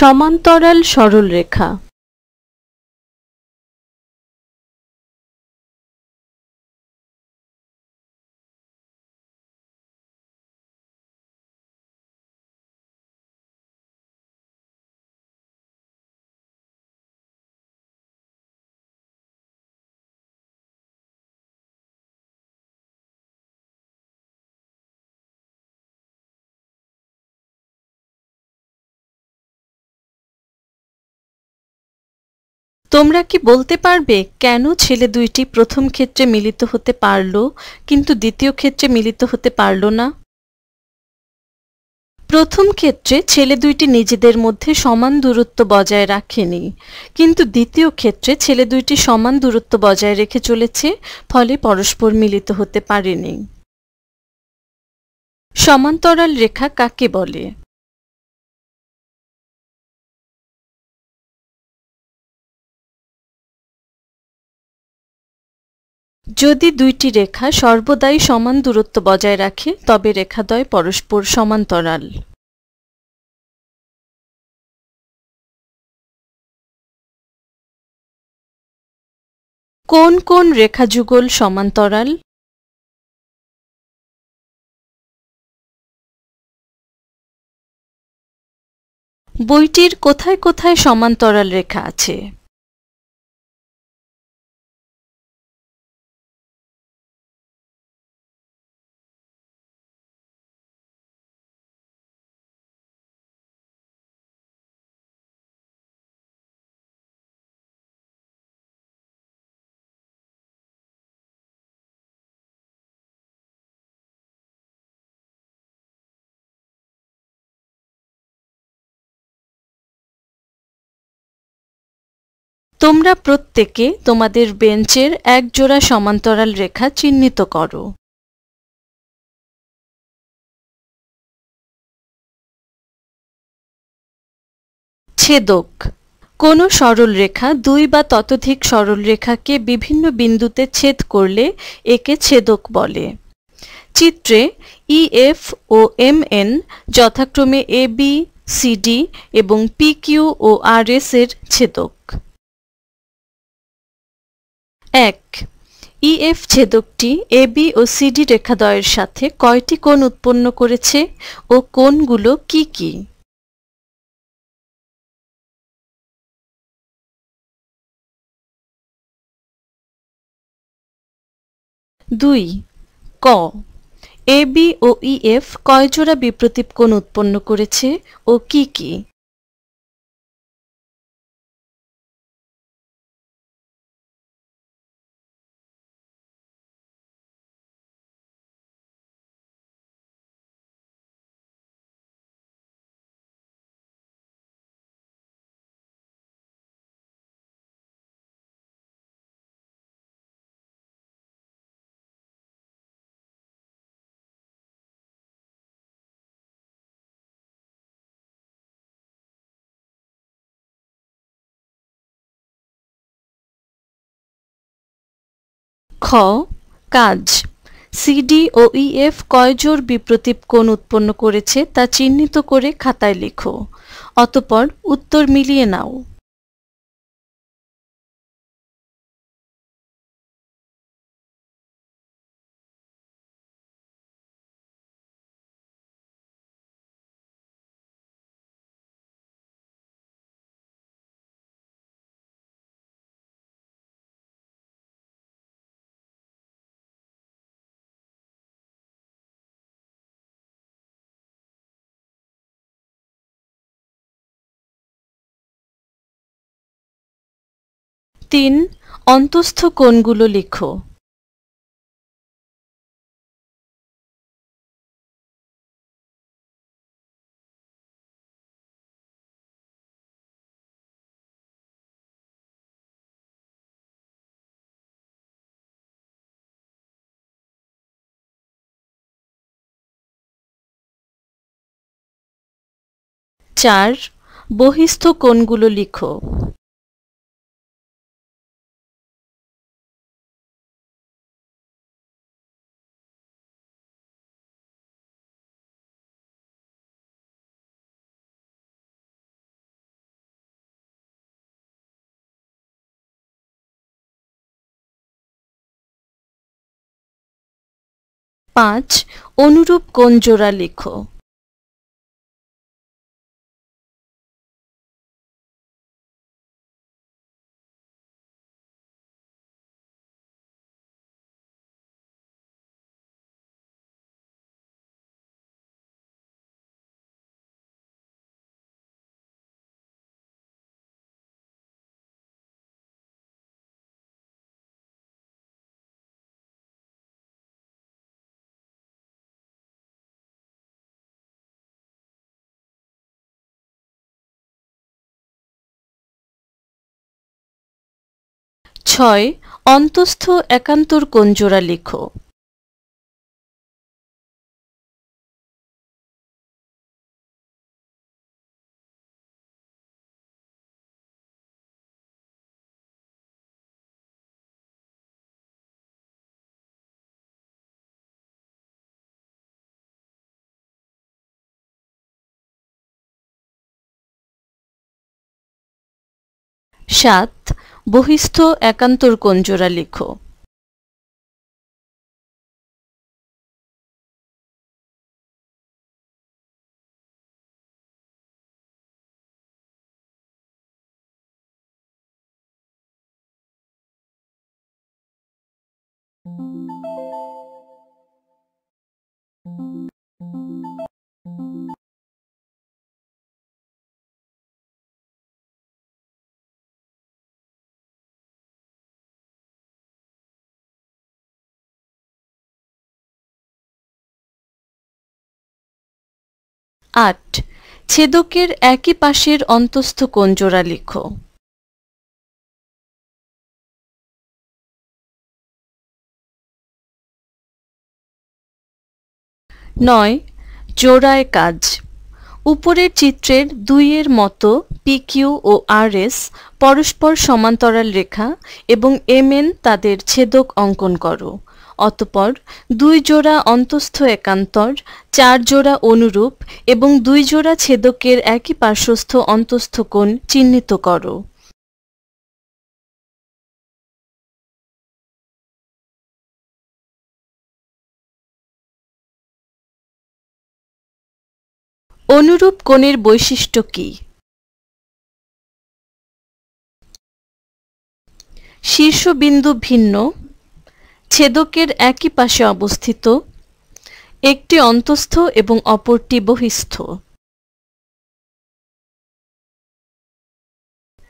সমান্তরাল সরলরেখা। তোমরা কি বলতে পারবে কেন ছেলে দুইটি প্রথম ক্ষেত্রে মিলিত হতে পারল, কিন্তু দ্বিতীয় ক্ষেত্রে মিলিত হতে পারল না? প্রথম ক্ষেত্রে ছেলে দুইটি নিজেদের মধ্যে সমান দূরত্ব বজায় রাখেনি, কিন্তু দ্বিতীয় ক্ষেত্রে ছেলে দুইটি সমান দূরত্ব বজায় রেখে চলেছে, ফলে পরস্পর মিলিত হতে পারেনি। সমান্তরাল রেখা কাকে বলে? যদি দুইটি রেখা সর্বদাই সমান দূরত্ব বজায় রাখে, তবে রেখাদ্বয় পরস্পর সমান্তরাল। কোন কোন রেখাযুগল সমান্তরাল? বইটির কোথায় কোথায় সমান্তরাল রেখা আছে? তোমরা প্রত্যেকে তোমাদের বেঞ্চের এক জোড়া সমান্তরাল রেখা চিহ্নিত করো। ছেদক। কোনো সরল রেখা দুই বা ততোধিক সরল রেখাকে বিভিন্ন বিন্দুতে ছেদ করলে একে ছেদক বলে। চিত্রে ইএফ ও এম এন যথাক্রমে এ বি সিডি এবং পি কিউ ও আর এস এর ছেদক। এক ইএফ ছেদকটি এবি ও সিডি রেখাদ্বয়ের সাথে কয়টি কোণ উৎপন্ন করেছে ও কোণগুলো কি কি? দুই, ক এবি ও ইএফ কয় জোড়া বিপ্রতীপ কোণ উৎপন্ন করেছে ও কি কি? খ, কাজ। সিডি ও ইএফ কয় জোর বিপ্রতীপ কোণ উৎপন্ন করেছে তা চিহ্নিত করে খাতায় লেখো। অতপর উত্তর মিলিয়ে নাও। তিন অন্তস্থ কোণগুলো লিখো। চার বহিস্থ কোণগুলো লিখো। পাঁচ অনুরূপ কোণ লেখো লিখো? ছয় অন্তস্থ একান্তর কোণ জোড়া লিখো। সাত বহিস্থ একান্তর কঞ্জরা লেখ। Thank লিখো আট, ছেদকের একই পাশের অন্তস্থ কোণ জোড়া লিখো? নয়, জোড়ায় কাজ। উপরের চিত্রের দুইয়ের মতো পিকিউ ও আর এস পরস্পর সমান্তরাল রেখা এবং এম এন তাদের ছেদক অঙ্কন করো। অতপর দুই জোড়া অন্তস্থ একান্তর, চার জোড়া অনুরূপ এবং দুই জোড়া ছেদকের একই পার্শ্বস্থ অন্তস্থ কোণ চিহ্নিত করো। অনুরূপ কোণের বৈশিষ্ট্য কি? শীর্ষবিন্দু ভিন্ন ছেদকের একই পাশে অবস্থিত, একটি অন্তস্থ এবং অপরটি বহিস্থ।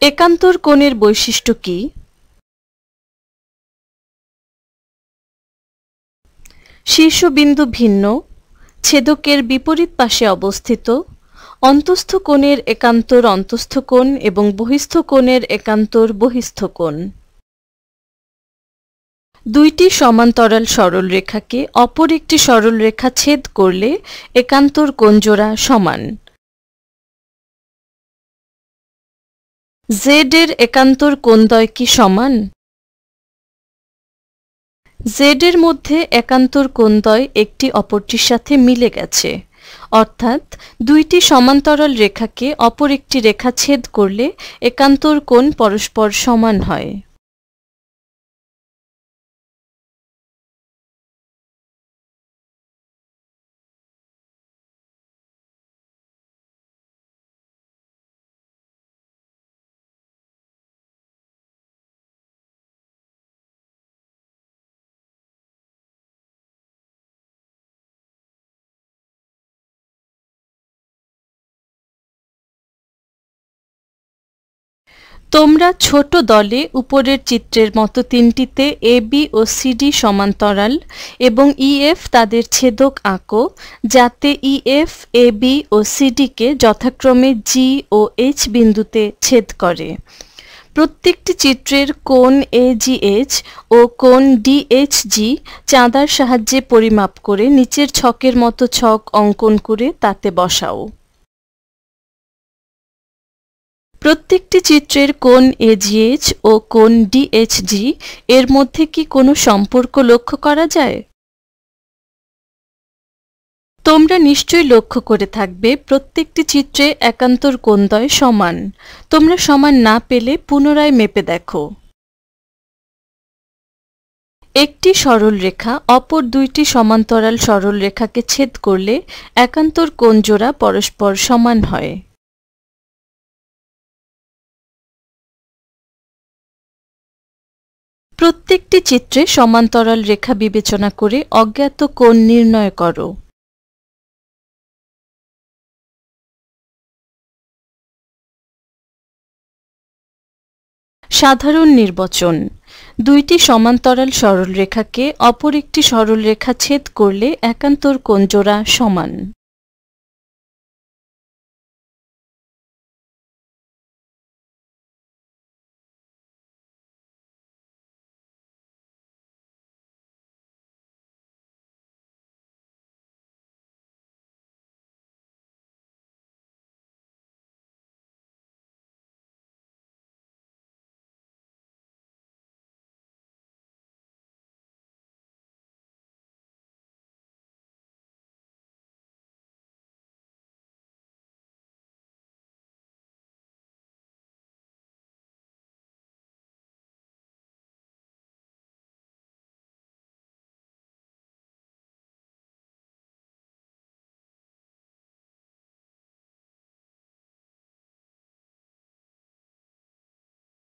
একান্তর কোণের বৈশিষ্ট্য কি? শীর্ষবিন্দু ভিন্ন, ছেদকের বিপরীত পাশে অবস্থিত, অন্তস্থ কোণের একান্তর অন্তস্থ কোণ এবং বহিস্থ কোণের একান্তর বহিস্থ কোণ। দুইটি সমান্তরাল সরলরেখাকে অপর একটি সরলরেখা ছেদ করলে একান্তর কোণজোড়া সমান। জেড এর একান্তর কোণদ্বয় কি সমান? জেড এর মধ্যে একান্তর কোণদ্বয় একটি অপরটির সাথে মিলে গেছে। অর্থাৎ দুইটি সমান্তরাল রেখাকে অপর একটি রেখা ছেদ করলে একান্তর কোণ পরস্পর সমান হয়। তোমরা ছোট দলে উপরের চিত্রের মতো তিনটিতে এ বি ও সিডি সমান্তরাল এবং ইএফ তাদের ছেদক আঁকো, যাতে ইএফ এ বি ও সিডিকে যথাক্রমে জি ও এইচ বিন্দুতে ছেদ করে। প্রত্যেকটি চিত্রের কোণ এজিএইচ ও কোণ ডিএইচজি চাঁদার সাহায্যে পরিমাপ করে নিচের ছকের মতো ছক অঙ্কন করে তাতে বসাও। প্রত্যেকটি চিত্রের কোন এজিএইচ ও কোন ডিএইচজি এর মধ্যে কি কোনো সম্পর্ক লক্ষ্য করা যায়? তোমরা নিশ্চয়ই লক্ষ্য করে থাকবে, প্রত্যেকটি চিত্রে একান্তর কোণদ্বয় সমান। তোমরা সমান না পেলে পুনরায় মেপে দেখো। একটি সরল রেখা অপর দুইটি সমান্তরাল সরল রেখাকে ছেদ করলে একান্তর কোণ জোড়া পরস্পর সমান হয়। প্রত্যেকটি চিত্রে সমান্তরাল রেখা বিবেচনা করে অজ্ঞাত কোণ নির্ণয় করো। সাধারণ নির্বাচন। দুইটি সমান্তরাল সরলরেখাকে অপর একটি সরলরেখা ছেদ করলে একান্তর কোণ জোড়া সমান।